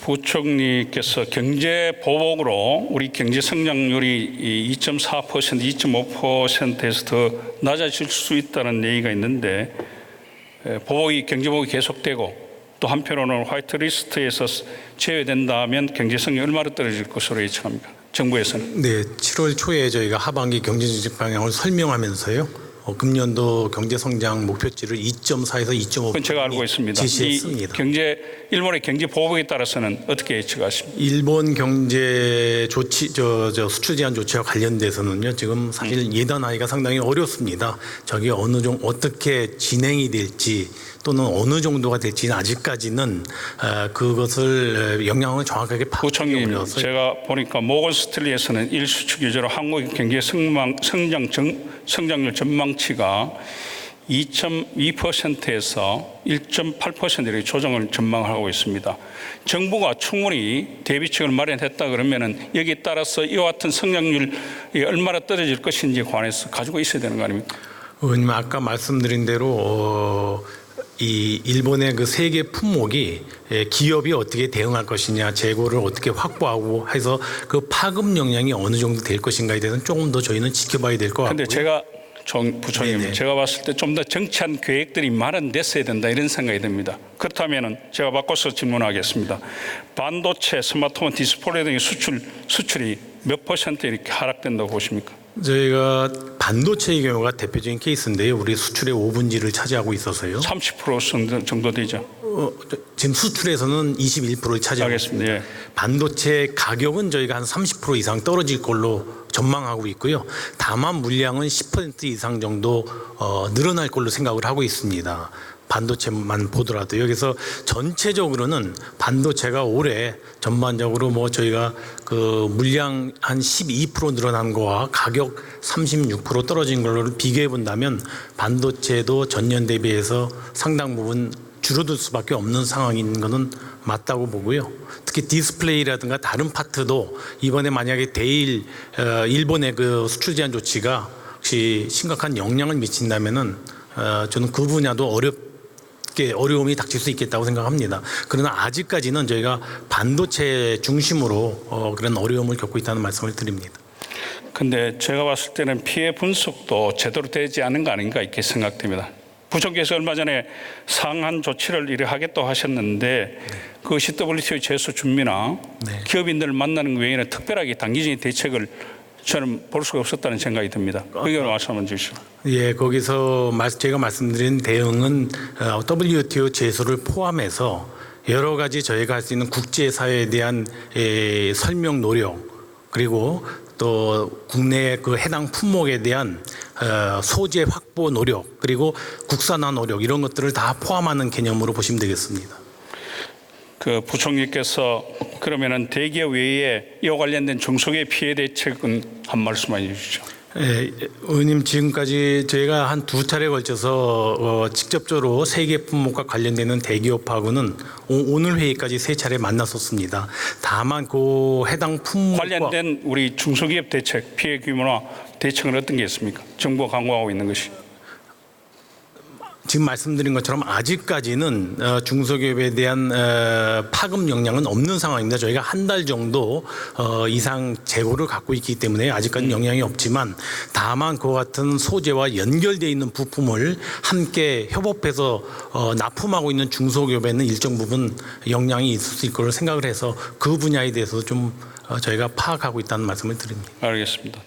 부총리께서 경제 보복으로 우리 경제 성장률이 2.4% 2.5%에서 더 낮아질 수 있다는 얘기가 있는데 에, 보복이 경제 보복이 계속되고 또 한편으로는 화이트리스트에서 제외된다면 경제 성장이 얼마나 떨어질 것으로 예측합니까? 정부에서는 네, 7월 초에 저희가 하반기 경제정책 방향을 설명하면서요. 어, 금년도 경제 성장 목표치를 2.4에서 2.5 그건 제가 알고 있습니다. 이 제시했습니다. 경제 일본의 경제 보복에 따라서는 어떻게 예측하십니까? 일본 경제 조치 저, 저 수출 제한 조치와 관련돼서는요 지금 사실 예단하기가 상당히 어렵습니다. 저게 어느 정도 어떻게 진행이 될지 또는 어느 정도가 될지는 아직까지는 어, 그것을 어, 영향을 정확하게 파악하기 어려워서 제가 보니까 모건 스틸리에서는 일수축 규제로 한국의 경제 성장, 성장 정, 성장률 전망 치가 2.2%에서 1.8% 이렇게 조정을 전망하고 있습니다. 정부가 충분히 대비책을 마련했다 그러면은 여기에 따라서 이와 같은 성장률이 얼마나 떨어질 것인지 관해서 가지고 있어야 되는 거 아닙니까? 의원님 아까 말씀드린 대로 어, 이 일본의 그 세계 품목이 예, 기업이 어떻게 대응할 것이냐, 재고를 어떻게 확보하고 해서 그 파급 역량이 어느 정도 될 것인가에 대해서는 조금 더 저희는 지켜봐야 될 것 같고요. 근데 제가 정 부총리님 네네. 제가 봤을 때 좀 더 정치한 계획들이 마련됐어야 된다 이런 생각이 듭니다. 그렇다면은 제가 바꿔서 질문하겠습니다. 반도체, 스마트폰, 디스플레이 등의 수출 수출이 몇 퍼센트 이렇게 하락된다고 보십니까? 저희가 반도체의 경우가 대표적인 케이스인데요. 우리 수출의 5분지를 차지하고 있어서요. 30% 정도- 정도 되죠. 어, 저- 지금 수출에서는 21%를 차지하고 알겠습니다. 있습니다. 예. 반도체 가격은 저희가 한 30% 이상 떨어질 걸로 전망하고 있고요. 다만 물량은 10% 이상 정도 어, 늘어날 걸로 생각을 하고 있습니다. 반도체만 보더라도 여기서 전체적으로는 반도체가 올해 전반적으로 뭐 저희가 그 물량 한 12% 늘어난 거와 가격 36% 떨어진 걸로 비교해 본다면 반도체도 전년 대비해서 상당 부분 줄어들 수밖에 없는 상황인 것은 맞다고 보고요. 특히 디스플레이라든가 다른 파트도 이번에 만약에 대일 어, 일본의 그 수출 제한 조치가 혹시 심각한 영향을 미친다면은 어, 저는 그 분야도 어렵게 어려움이 닥칠 수 있겠다고 생각합니다. 그러나 아직까지는 저희가 반도체 중심으로 어, 그런 어려움을 겪고 있다는 말씀을 드립니다. 근데 제가 봤을 때는 피해 분석도 제대로 되지 않은 거 아닌가 이렇게 생각됩니다. 부총께서 얼마 전에 상한 조치를 이래 하겠다고 하셨는데 그 CWTO 제소 준비나 네. 기업인들을 만나는 것 외에는 특별하게 단기적인 대책을 저는 볼 수가 없었다는 생각이 듭니다. 의견 말씀 한번 주시죠. 예, 거기서 말- 제가 말씀드린 대응은 어, WTO 제소를 포함해서 여러 가지 저희가 할 수 있는 국제사회에 대한 에, 설명 노력 그리고 또 국내 그 해당 품목에 대한 어, 소재 확보 노력 그리고 국산화 노력 이런 것들을 다 포함하는 개념으로 보시면 되겠습니다. 그 부총리께서 그러면은 대기업 외에 이와 관련된 중소기업 피해 대책은 한 말씀만 해주시죠. 예, 의원님 지금까지 저희가 한 두 차례 걸쳐서 어, 직접적으로 세계 품목과 관련되는 대기업하고는 오, 오늘 회의까지 세 차례 만났었습니다. 다만 그 해당 품목과 관련된 우리 중소기업 대책 피해 규모나 대책은 어떤 게 있습니까? 정부가 강구하고 있는 것이. 지금 말씀드린 것처럼 아직까지는 어, 중소기업에 대한 어, 파급 역량은 없는 상황입니다. 저희가 한 달 정도 어, 이상 재고를 갖고 있기 때문에 아직까지는 영향이 없지만 다만 그와 같은 소재와 연결되어 있는 부품을 함께 협업해서 어, 납품하고 있는 중소기업에는 일정 부분 영향이 있을 수 있을 거로 생각을 해서 그 분야에 대해서 좀 어, 저희가 파악하고 있다는 말씀을 드립니다. 알겠습니다.